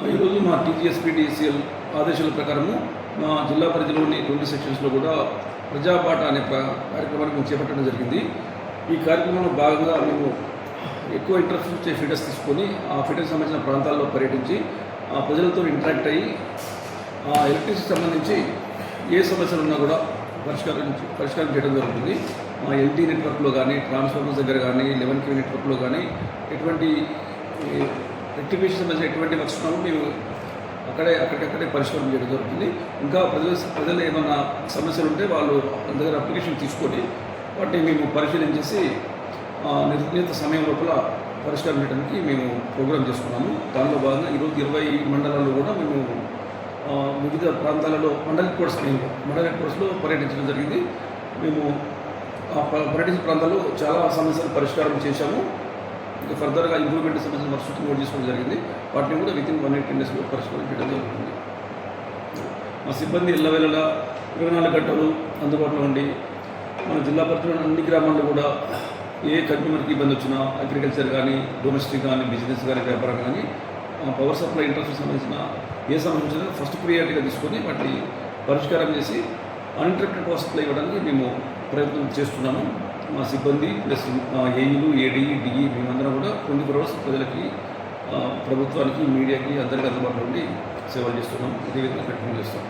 ఈరోజు మా టీజీఎస్పీడీసీఎల్ ఆదేశాల ప్రకారము మా జిల్లా పరిధిలోని ట్వంటీ సెక్షన్స్లో కూడా ప్రజాపాట అనే కార్యక్రమాన్ని మేము చేపట్టడం జరిగింది. ఈ కార్యక్రమంలో భాగంగా మేము ఎక్కువ ఇంట్రెస్ట్ ఇచ్చే ఫిటర్స్ తీసుకొని ఆ ఫిటర్స్ సంబంధించిన ప్రాంతాల్లో పర్యటించి ఆ ప్రజలతో ఇంటరాక్ట్ అయ్యి ఆ ఎలక్ట్రిసిటీ సంబంధించి ఏ సమస్యలు ఉన్నా కూడా పరిష్కారం పరిష్కారం చేయడం జరుగుతుంది. మా ఎల్టీ నెట్వర్క్లో కానీ ట్రాన్స్ఫార్మర్స్ దగ్గర కానీ లెవెన్ కే నెట్వర్క్లో కానీ ఎటువంటి రెక్టిఫికేషన్ సంబంధించిన ఎటువంటి వర్క్స్ మేము అక్కడే అక్కడికక్కడే పరిష్కారం చేయడం జరుగుతుంది. ఇంకా ప్రజలు ప్రజలు ఏమన్నా సమస్యలు ఉంటే వాళ్ళు దగ్గర అప్లికేషన్ తీసుకొని వాటిని మేము పరిశీలించేసి చేసి నిర్ణీత సమయం లోపల పరిష్కారం చేయడానికి మేము ప్రోగ్రామ్ చేసుకున్నాము. దానిలో భాగంగా ఈరోజు ఇరవై మండలాల్లో కూడా మేము వివిధ ప్రాంతాలలో మండల కోర్స్ మేము మండల కోర్స్లో పర్యటించడం జరిగింది. మేము ఆ ప- పర్యటించిన ప్రాంతాల్లో చాలా సమస్యలు పరిష్కారం చేశాము. ఇంకా ఫర్దర్గా ఇంప్రూవ్మెంట్ సంబంధించిన వర్క్ కూడా తీసుకోవడం జరిగింది. వాటిని కూడా వితిన్ వన్ ఎయిట్ డేస్లో పరిష్కారం చేయడం జరుగుతుంది. మా సిబ్బంది ఇళ్ళవేళలా ఇరవై నాలుగు గంటలు అందుబాటులో ఉండి మన జిల్లా పరిధిలోని అన్ని గ్రామాల్లో కూడా ఏ కన్జ్యూమర్కి ఇబ్బంది వచ్చినా అగ్రికల్చర్ కానీ డొమెస్టిక్ కానీ బిజినెస్ కానీ వ్యాపారం కానీ పవర్ సప్లై ఇంట్రెస్ట్ సంబంధించిన ఏ సంబంధించిన ఫస్ట్ ప్రియారిటీగా తీసుకొని వాటిని పరిష్కారం చేసి అన్ఇంటరప్టెడ్ హాస్పిటల్ ఇవ్వడానికి మేము ప్రయత్నం చేస్తున్నాము. మా సిబ్బంది ప్లస్ ఏఈలు ఏడీ డిఈ మేమందరం కూడా ట్వంటీ ఫోర్ అవర్స్ ప్రజలకి ప్రభుత్వానికి మీడియాకి అందరికీ అందుబాటులో ఉండి సేవలు చేస్తున్నాం ఇదే విధంగా కంటిన్యూ చేస్తాం